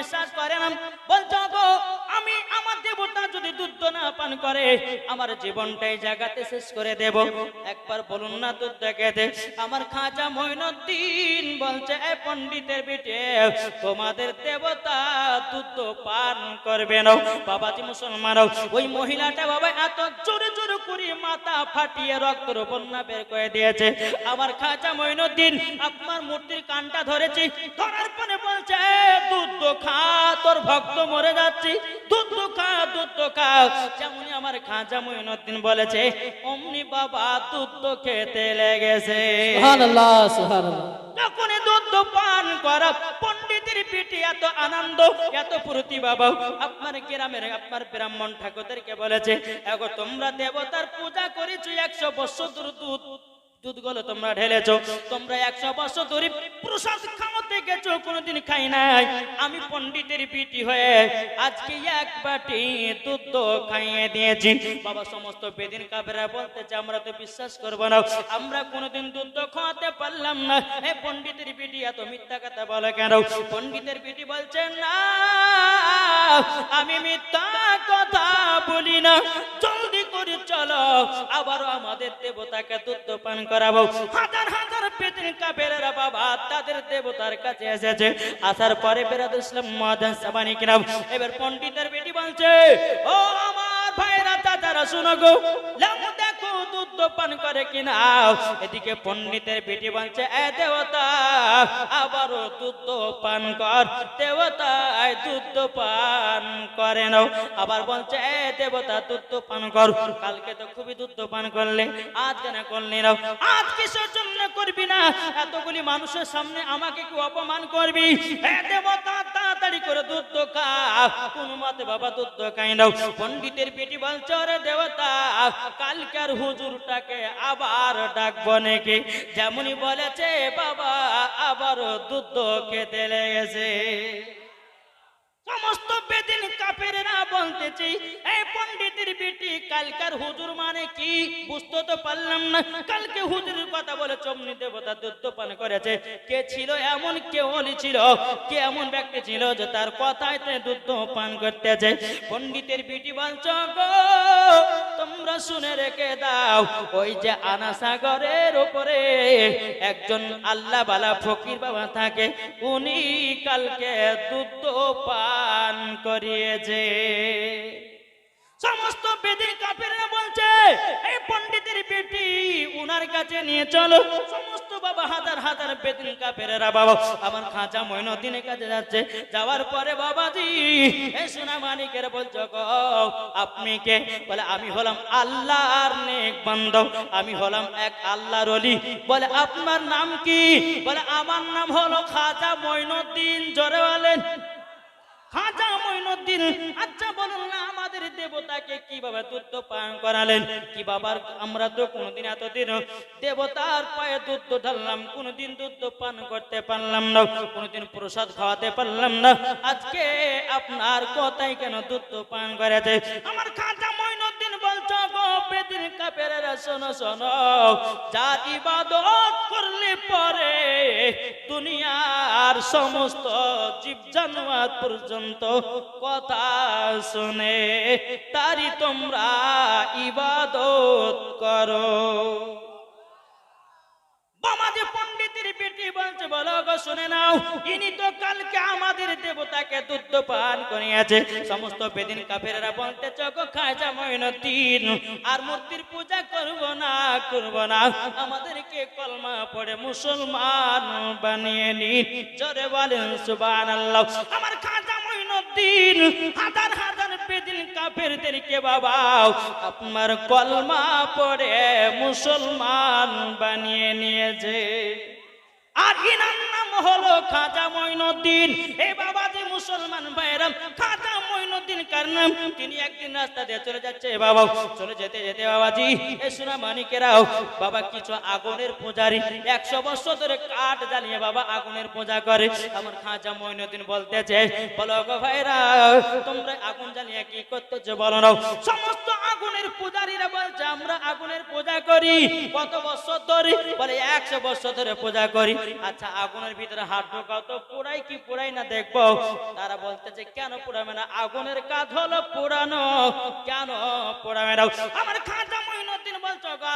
বিশ্বাস করে না। বলছো যদি দুধ না পান করে, আমার জীবনটাই জায়গাতে শেষ করে দেব। একবার বলুন না দুধ খেতে আমার খাজা মইনুদ্দিন বলছে, এ পণ্ডিতের বেটে, তোমাদের দেবতা দুধ পান করবে না। বাবাজি মুসলমান, ওই মহিলাটা বাবা এত জোরে জোরে করে মাথা ফাটিয়ে রক্তর বন্যা বের করে দিয়েছে। আমার খাজা মইনুদ্দিন, আপনার মূর্তির কানটা ধরেছি, ধরার পরে বলছে দুধ খা, তোর ভক্ত মরে যাচ্ছি। দুধ যেমনই আমার খাজা মইনুদ্দিন বলেছে অমনি বাবা দুধ খেতে লেগেছে। সুবহানাল্লাহ দুধ পান করা পণ্ডিতের পিঠে এত আনন্দ এত ফুর্তি বাবা আপনার গ্রামের আপনার ব্রাহ্মণ ঠাকুরদেরকে বলেছে এগো তোমরা দেবতার পূজা করেছ একশো বছর দুধ দুধগুলো তোমরা ঢেলেছো, তোমরা একশো বছর ধরে প্রসাদ খাওয়াতে গেছো কোনোদিন খাই নাই। আমি পণ্ডিতের পিটি হয়ে আজকে এক বাটি দুধ খাইয়ে দিয়েছি। বাবা, সমস্ত বেদিন কাবেরা বলতেছে, আমরা তো বিশ্বাস করব না। আমরা কোনোদিন দুধ খাওয়াতে পারলাম না। এই পণ্ডিতের পিটি এত মিথ্যা কথা বলে কেন? পণ্ডিতের পিটি বলছে, না, আমি মিথ্যা কথা বলি না। জলদি করে চলো, আবারও আমাদের দেবতাকে দুধ পান করাবো। হাজার হাজার বেদিন কাপেরা বাবা তাদের দেবতার কাছে এসেছে। আসার পরে বেরাদ ইসলাম মহাদান সাবানি কিনাম এবার পণ্ডিতের বেটি বলছে, ও আমার ভাইরা দাদারা শুনো গো দুধ পান করে কিনা? এদিকে পণ্ডিতের বেটি বলছে, এ দেবতা, আবারও দুধ পান কর। দেবতা দুধ পান করে নাও। আবার বলছে, এ দেবতা, দুধ পান কর। কালকে তো খুবই দুধ পান করলে, আজ কেন করলি নাও আজ কিসের জন্য করবি না? এতগুলি মানুষের সামনে আমাকে কি অপমান করবি? এ দেবতা তাড়াতাড়ি করে দুধ খা কোন মতে বাবা, দুধ তো খাই নাও। পণ্ডিতের পেটি বলছে রে দেবতা, কালকার হুজুরটাকে আবার ডাকবো নাকি? যেমনই বলেছে, বাবা আবার দুধ খেতে লেগেছে। সমস্ত বেদিন কাপেরেরা বলতেছি এই পণ্ডিতের বেটি কালকার হুজুর মানে কি বুঝতে তো পারলাম না। কালকে হুজুরের কথা বলে চমনি দেবতা করেছে। কে ছিল এমন ছিল, কে এমন ব্যক্তি ছিল যে তার কথায় করতেছে। পণ্ডিতের বেটি বলছ তোমরা শুনে রেখে দাও, ওই যে আনা সাগরের উপরে একজন আল্লাহ বালা ফকির বাবা থাকে, উনি কালকে দুধ পান করিয়েছে। সমস্ত বেদিন কাপেরা বলছে, এই পণ্ডিতের বেটি উনার কাছে নিয়ে চলো। সমস্ত বাবা হাজার হাজার বেদিন কাপেরা বাবা, আমার খাঁচা ময়নদিনের কাছে যাচ্ছে। যাওয়ার পরে বাবাজি এই সোনা মানিকের বলছো গো আপনি কে? বলে, আমি হলাম আল্লাহর নেক বান্ধব আমি হলাম এক আল্লাহর অলি বলে, আপনার নাম কি? বলে, আমার নাম হলো খাজা ময়নুদ্দিন জোরে বলেন আচ্ছা বলুন না, আমাদের দেবতাকে কীভাবে দুধ করালেন? কি বাবার, আমরা তো কোনোদিন এতদিন দেবতার পায়ে দুধ ঢাললাম, কোনোদিন দুধ পান করতে পারলাম না, কোনোদিন প্রসাদ খাওয়াতে পারলাম না। আজকে আপনার কথাই কেন দুধ পান করেছে? আমার মঈনুদ্দিন বলছো গো বেদিন কাপেরা শোনো শোনো যার ইবাদত করলে পরে দুনিয়ার সমস্ত জীব জানোয়ার পর্যন্ত কথা শুনে তারি তোমরা ইবাদত করো। নাও। কালকে আমাদের দেবতাকে পান সমস্ত আর মূর্তির পূজা না না। আমাদেরকে কলমা মুসলমান বানিয়ে নিন। জোরে বলেন, সুবহানাল্লাহ। আমার খাজা মঈনুদ্দিন হাজার হাজার বেদিন কাফেরদেরকে বাবা আপনার কলমা পড়ে মুসলমান বানিয়ে নিয়েছে। আর ইনার নাম হলো খাজা এই বাবা যে মুসলমান ভাইরাম খাজা কার নাম? তিনি একদিন রাস্তা দিয়ে চলে যাচ্ছে বাবা চলে যেতে যেতে বাবাজি, এ মানিকেরাও, বাবা কিছু আগুনের পূজারি, একশো বছর ধরে কাঠ জ্বালিয়ে বাবা আগুনের পূজা করে। আমার খাজা মঈনুদ্দিন বলতেছে, বলো গো ভাইরা তোমরা আগুন জ্বালিয়ে কি করতেছো বলো না। সমস্ত আমরা আগুনের পূজা করি। কত বছর ধরে? বলে একশো বছর ধরে পূজা করি। আচ্ছা আগুনের ভিতরে হাত ঢোকাও তো পুরাই কি পুরাই না দেখব? তারা বলতেছে, কেন পুরাবে না? আগুনের কাজ হলো পুরানো। কেন পুরাবে না? আমার খাজা মঈনুদ্দিন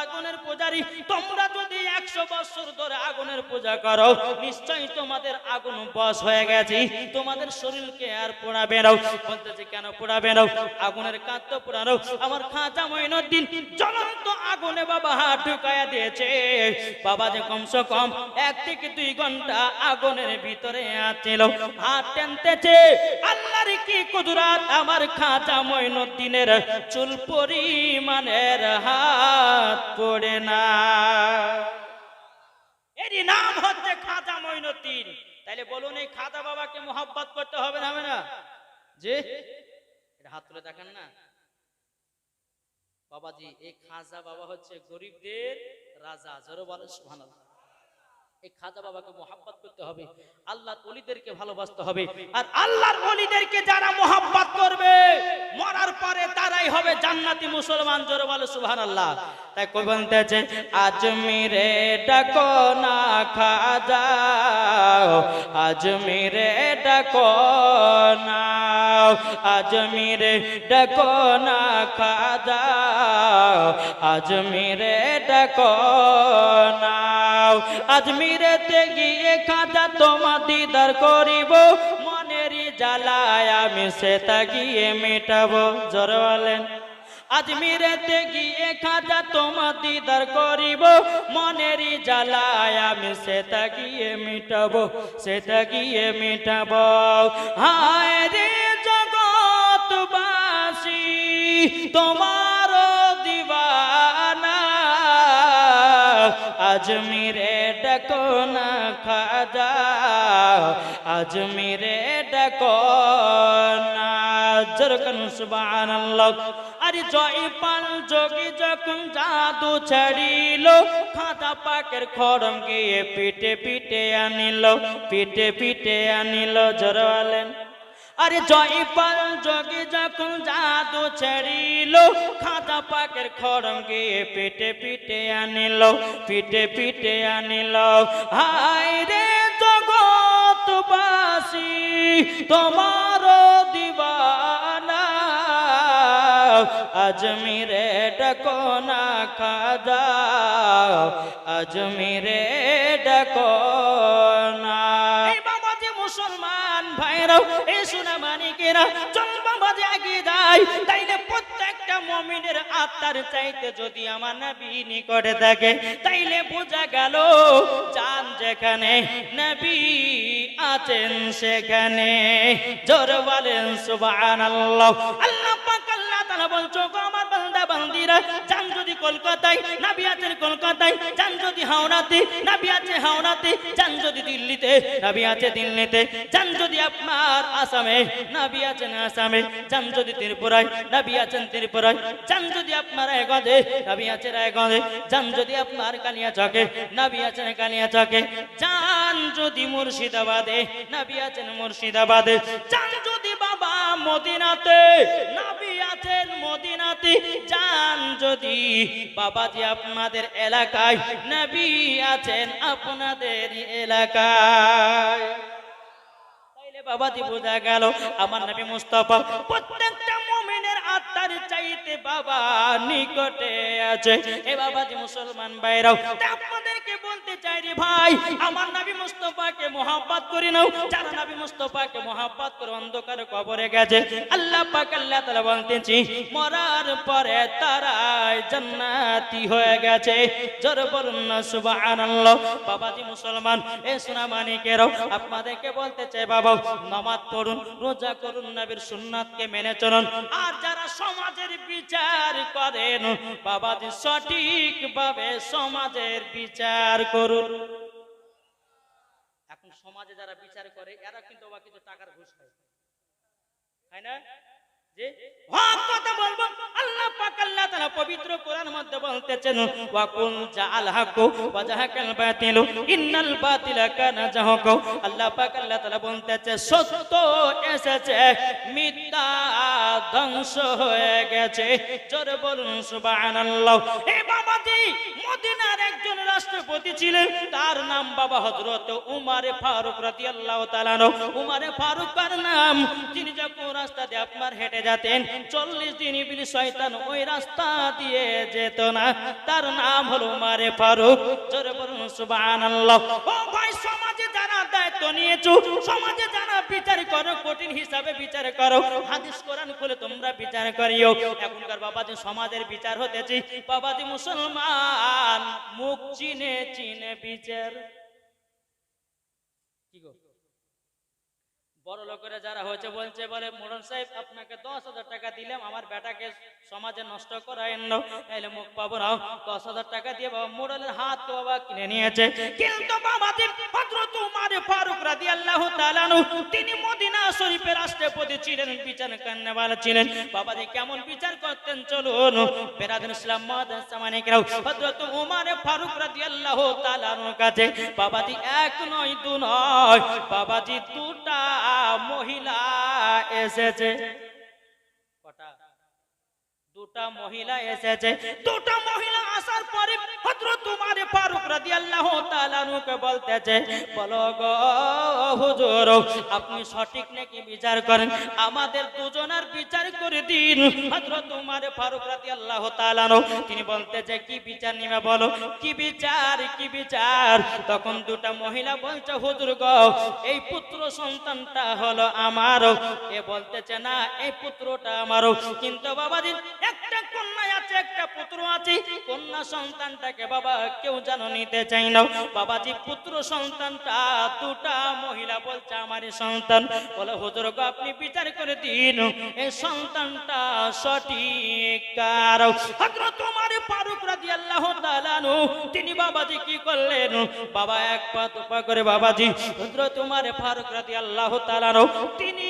আগুনের পূজারি, তোমরা যদি একশো বছর ধরে আগুনের পূজা করো, নিশ্চয়ই তোমাদের আগুন বস হয়ে গেছে। তোমাদের শরীরকে আর পোড়াবে না। বলতেছে কেন পোড়াবে না? আগুনের তো পোড়ানো। আমার মঈনুদ্দিন জ্বলন্ত আগুনে বাবা হাত ঢুকায়া দিয়েছে। বাবা যে কমসে কম এক থেকে দুই ঘণ্টা আগুনের ভিতরে আছিল। হাত টানতেছে। আল্লাহর কি কুদরাত? আমার খাজা মঈনুদ্দিনের চুল পরিমাণের হাত। পড়ে না। এরই নাম হচ্ছে খাজা মইনুদ্দিন বলুন এই খাজা বাবাকে মোহাব্বত করতে হবে না হবে না? যে এটা হাত তুলে দেখেন না। বাবাজি, এই খাজা বাবা হচ্ছে গরিবদের রাজা। জোরে বলে সুবহানাল্লাহ। এই খাজা বাবাকে মোহাব্বত করতে হবে। আল্লাহর অলিদেরকে ভালোবাসতে হবে। আর আল্লাহর অলিদেরকে যারা মোহাব্বত করবে মরার পরে তারাই হবে জান্নাতি মুসলমান। জোরে বলে সুবহানাল্লাহ। তাই কই বলতেছে আজমিরে ডাকো না খাজা আজমিরে ডাকো না আজমিরে ডাকো না খাজা আজমিরে ডাকো না আজমিরেতে গিয়ে খাজা তোমা দিদার করিব মনেরই জ্বালায় আমি সেটা গিয়ে মেটাবো, জোর বলেন। আজমিরেতে গিয়ে খাজা তোমা দিদার করিব মনেরই জ্বালায় আমি সেটা গিয়ে মিটাবো, সেটা গিয়ে মিটাবো। হায় রে তোমার দিবানা। আজমিরে ডাকো না খাজা। আজমিরে ডাকো না। জরকন আরে জয়পাল যোগী যখন জাদু ছাড়িল খাজা পাকের খড়ম গিয়ে পিটে পিটে আনিল পিটে পিটে আনিল জরওয়ালেন আরে জয়পাল যোগী যখন জাদু ছাড়িল খাজা পাকের খড়ম গিয়ে পিটে পিটে আনিল পিটে পিটে আনিল। হায় রে জগৎবাসী তোমার দিবানা, আজমিরে ডাকো না খাজা আজমিরে ডাকো না। সোনা মানিকেরা যাই তাইলে প্রত্যেকটা মমিনের আত্মার চাইতে যদি আমার নিকটে থাকে, তাইলে বোঝা গেল যেখানে আছেন সেখানে। জোর বলেন আল্লাহ বলছো আমার বান্দা, বান্দিরা যদি কলকাতায়, নাবি আছেন কলকাতায় যদি হাওড়াতে নাবি আছে হাওড়াতে যান যদি দিল্লিতে, নাবি আছে দিল্লিতে, যান যদি আপনার আসামে, নাবি আছেন আসামে, যান যদি ত্রিপুরায়, নাবি আছেন ত্রিপুরায়, যান যদি আপনার রায়গঞ্জে, নাবি আছে রায়গঞ্জে, যান যদি আপনার কালিয়া চকে নাবি আছেন কালিয়া চকে যান যদি মুর্শিদাবাদে, নাবি আছেন মুর্শিদাবাদে, যান যদি বাবা মদিনাতে, নাবি আছেন মদিনাতে, যান যদি বাবাজি আপনাদের এলাকায়, নবী আছেন আপনাদের এলাকায়। বাবাজি বোঝা গেল, আমার নবী মুস্তাফা প্রত্যেকটা মুমিনের আত্মার চাইতে বাবা নিকটে আছে। এ বাবাজি মুসলমান ভাইরাও রে ভাই, আমার নবী মুস্তাফাকে মোহাব্বত করি নাও। যারা নবী মুস্তাফাকে মোহাব্বত করে অন্ধকার কবরে গেছে, আল্লাহ পাক আল্লাহ তাআলা বলতেছি মরার পরে তারাই জান্নাতি হয়ে গেছে। জোর বলুন না, সুবহানাল্লাহ। বাবাজি মুসলমান, এ সোনা মানিকেরাও আপনাদেরকে বলতে চাই, বাবা, নামাজ পড়ুন, রোজা করুন, নবীর সুন্নাতকে মেনে চলুন। আর যারা সমাজের বিচার করেন, বাবাজি সঠিকভাবে সমাজের বিচার করুন। এখন সমাজে যারা বিচার করে এরা কিন্তু আবার কিছু টাকার ঘুষ খায়। তাই না? আল্লাহ আল্লাহ আল্লাহ আল্লাহ আল্লাহ একজন রাষ্ট্রপতি ছিলেন, তার নাম বাবা হযরত উমারে ফারুক রাদিয়াল্লাহু তাআলা উমারে ফারুক তার নাম? তিনি যখন রাস্তা দিয়ে আপনার হেঁটে যেতেন চল্লিশ দিন ইবলিস শয়তান ওই রাস্তা দিয়ে যেত না। তার নাম হলো উমারে ফারুক। জোরে বলুন, সুবহানাল্লাহ। ও ভাই, সমাজে যারা দায়িত্ব নিয়েছো, সমাজে যারা বিচার করো, কঠিন হিসাবে বিচার করো। হাদিস, কোরআন খুলে তোমরা বিচার করিও। এখনকার বাবাজি, সমাজের বিচার হতেছে। বাবাজি মুসলমান, মুখ চিনে চিনে বিচার কি গো বড় লোকেরা যারা হয়েছে বলছে, বলে মোড়ন সাহেব, আপনাকে দশ হাজার টাকা দিলাম, আমার বেটাকে সমাজে নষ্ট করায় তাইলে মুখ পাবো না। দশ হাজার টাকা দিয়ে বাবা মোড়লের হাত তো বাবা কিনে নিয়েছে। কিন্তু ছিলেন বাবাজি কেমন করতেন? কাছে বাবাজি এক দু নয়। বাবাজি দুটা মহিলা এসেছে। দুটা মহিলা এসেছে। দুটা মহিলা আসার পরে উমার ফারুক বলতেছে, বলো আপনি সঠিক নাকি বিচার করেন? আমাদের দুজনের বিচার করে দিন। উমার ফারুক তিনি বলতেছে, কি বিচার নিবে বলো? কি বিচার কি বিচার? তখন দুটা মহিলা বলছে, হুজুর গো, এই পুত্র সন্তানটা হলো আমারও এ বলতেছে, না, এই পুত্রটা আমারও কিন্তু বাবাজি একটা কন্যা আছে, একটা পুত্র আছে। কন্যা সন্তানটাকে বাবা কেউ যেন নিতে চাই না। বাবাজি, পুত্র সন্তানটা দুটা মহিলা বলছে আমারই সন্তান। বলে, হুজুর গো, আপনি বিচার করে দিন। এই সন্তানটা সঠিক কার হযরত ওমর ফারুক রাদিয়াল্লাহু তাআলা আনহু, তিনি বাবাজি কি করলেন? বাবা এক পা দুপা করে, বাবাজি, হযরত ওমর ফারুক রাদিয়াল্লাহু তাআলা আনহু, তিনি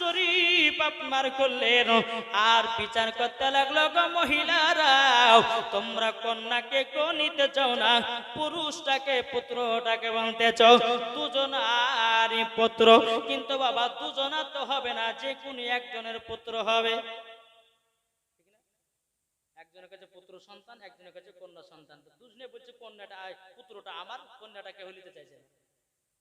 শরীফ আপনার করলেন। আর বিচার করতে লাগল গো মহিলারা তোমরা কন্যাকে কো নিতে চাও না, পুরুষটাকে, পুত্রটাকে চাও। পুত্র, কিন্তু বাবা তো হবে না, যে কোনো একজনের পুত্র হবে। পুত্র সন্তান সন্তান। দুজনে বলছে, কন্যাটা পুত্রটা আমার কন্যাটাকে হলিতে চাইছে না।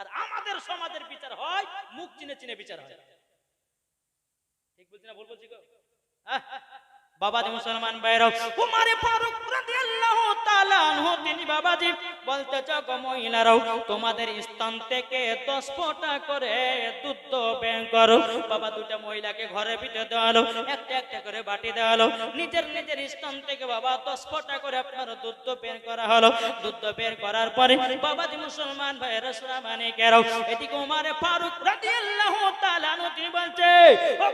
আর আমাদের সমাজের বিচার হয়, মুখ চিনে চিনে বিচার হয়। ঠিক বলছি না ভুল বলছি গো? বাবাজি মুসলমান বাইরক উমারে ফারুক রাদিয়াল্লাহু তাআলা আনহু, তিনি বাবাজি বলতে গো মহিলারাও তোমাদের স্থান থেকে দশ ফোঁটা করে দুধ বের করো। বাবা দুটা মহিলাকে ঘরের ভিতরে দেওয়া হলো একটা একটা করে বাটি দেওয়া হলো নিজের নিজের স্থান থেকে বাবা দশ ফোঁটা করে আপনার দুধ বের করা হলো। দুধ বের করার পরে বাবাজি মুসলমান ভাইয়েরা সুরামানি কেরাও এদিকে উমারে ফারুক রাদিয়াল্লাহু তাআলা তিনি বলছে ও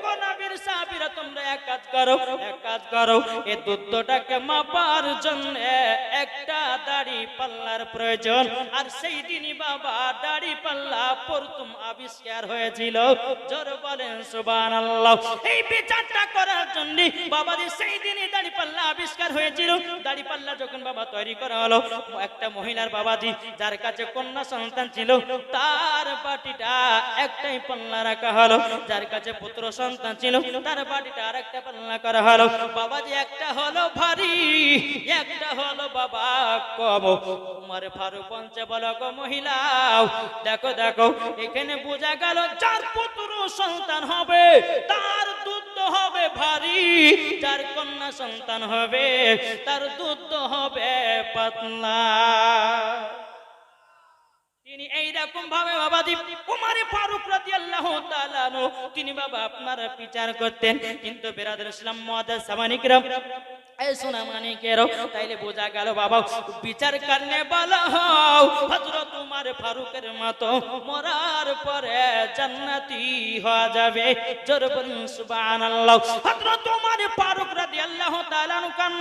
তোমরা এক কাজ করো, এক কাজ করো। এই দুধটাকে মাপার জন্য একটা দাড়ি পাল্লার প্রয়োজন। আর সেই দিনই বাবা দাড়ি পাল্লা প্রথম আবিষ্কার হয়েছিল। জোর বলেন, সুবহানাল্লাহ। এই বিচারটা করার জন্য বাবাজি সেই দিনই দাড়ি পাল্লা আবিষ্কার হয়েছিল। দাড়ি পাল্লা যখন বাবা তৈরি করা হলো, একটা মহিলার বাবাজি যার কাছে কন্যা সন্তান ছিল, তার বাটিটা একটাই পাল্লা রাখা হলো। যার কাছে পুত্র সন্তান ছিল, তার বাটিটা আর একটা করা হলো। বাবাজি একটা হলো ভারী, একটা হলো বাবা কম। উমার ফারুক পঞ্চে বলো মহিলা, দেখো দেখো, এখানে বোঝা গেল যার পুত্র সন্তান হবে, তার দুধ হবে ভারী, যার কন্যা সন্তান হবে, তার দুধ হবে পাতলা। তিনি এইরকম ভাবে বাবাজি উমারে ফারুক রাদিয়াল্লাহু তাআলা তিনি বাবা আপনার বিচার করতেন। কিন্তু বেরাদুল ইসলাম মুআদ্দাস সামানিকরাম বাবা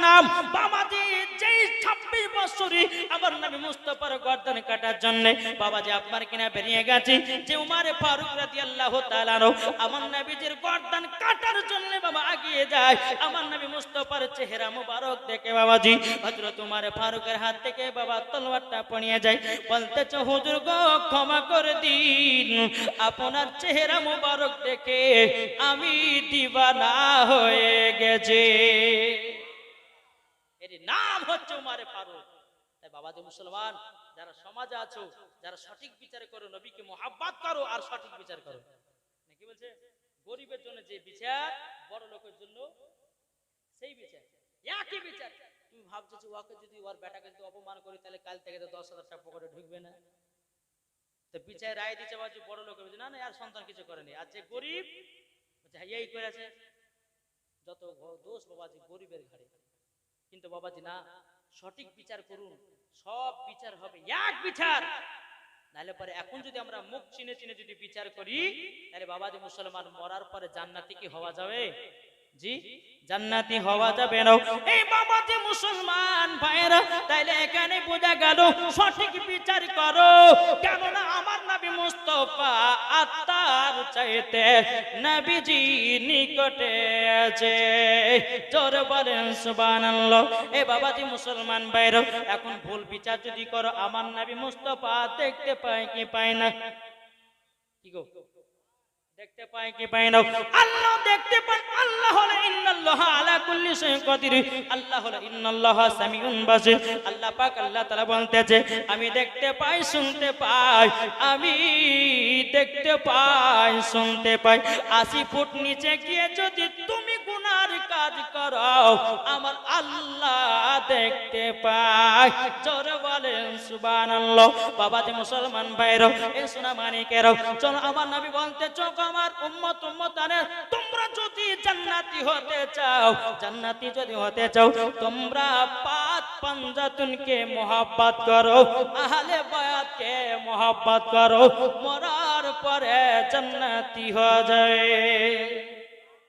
নাম? বাবাজি যেই 26 বছরই আমার নবী মুস্তাফার গর্দন কাটার জন্য বাবাজি আপনার কিনা বেরিয়ে গেছে, যে উমর ফারুক রাদিয়াল্লাহু তাআলা আমার নবীজির গর্দন কাটার জন্য বাবা আগিয়ে যায়। আমার নবী মুস্তাফার চেহারা মুবারক দেখে বাবাজি, হযরত উমর ফারুকের হাত থেকে বাবা তলোয়ারটা পড়িয়ে যায়। বলতেছে, হুজুর গো, ক্ষমা করে দিন। আপনার চেহারা মুবারক দেখে আমি দিবানা হয়ে গেছে। এর নাম হচ্ছে উমারে ফারুক। তাই বাবাজি মুসলমান যারা সমাজে আছো, যারা সঠিক বিচার করো, নবীকে মোহাব্বত করো আর সঠিক বিচার করো। নাকি বলছে? গরিবের জন্য যে বিচার, বড় লোকের জন্য সেই বিচার। একই বিচার। তুমি ভাবছ ওকে যদি ওর বেটাকে যদি অপমান করি, তাহলে কাল থেকে তো দশ হাজার টাকা পকেটে ঢুকবে না। তো বিচার রায় দিচ্ছে বাজু বড় লোক। বলছে না না, আর সন্তান কিছু করেনি আর যে গরিব, বলছে হ্যাঁ এই করেছে যত দোষ বাবাজি গরিবের ঘাড়ে। কিন্তু বাবাজি না। সঠিক বিচার করুন, সব বিচার হবে, এক বিচার। নাহলে পরে এখন যদি আমরা মুখ চিনে চিনে যদি বিচার করি, তাহলে বাবাজি মুসলমান মরার পরে জান্নাতি কি হওয়া যাবে? জি, জান্নাতি হওয়া যাবে না। এই বাবাজি মুসলমান ভাইরা তাইলে এখানে বোঝা গেল, সঠিক বিচার করো। কেননা আমার নবী মুস্তফা আত্মার চাইতে নবীজি নিকটে আছে। জোর বলেন এ বাবাজি মুসলমান ভাইরা এখন ভুল বিচার যদি করো, আমার নবী মুস্তফা দেখতে পায় কি পায় না? কি গো? দেখতে পায় কি না? আল্লাহ দেখতে আল্লাহ ইন্নাল্লাহ আলা কুল্লি শাইইন আল্লাহ ইন্নাল্লাহ সামিউন বাসির। আল্লাহ পাক আল্লাহ তাআলা বলতেছে, আমি দেখতে পাই, শুনতে পাই, আমি দেখতে পাই, শুনতে পাই। আশি ফুট নিচে গিয়ে যদি কাজ করো, আমার আল্লাহ দেখতে পাই জোরে বলেন, সুবহানাল্লাহ। বাবা যে মুসলমান ভাইরো, এ সোনা মানিকেরও চলো আমার নবী বলতে, চোখ আমার উম্মত উম্মতানে তোমরা যদি জান্নাতি হতে চাও, জান্নাতি যদি হতে চাও, তোমরা পাঁচ পাঞ্জাতুনকে মোহাব্বত করো, আহলে বায়াতকে মোহাব্বত করো, মরার পরে জান্নাতি হয়ে যায়।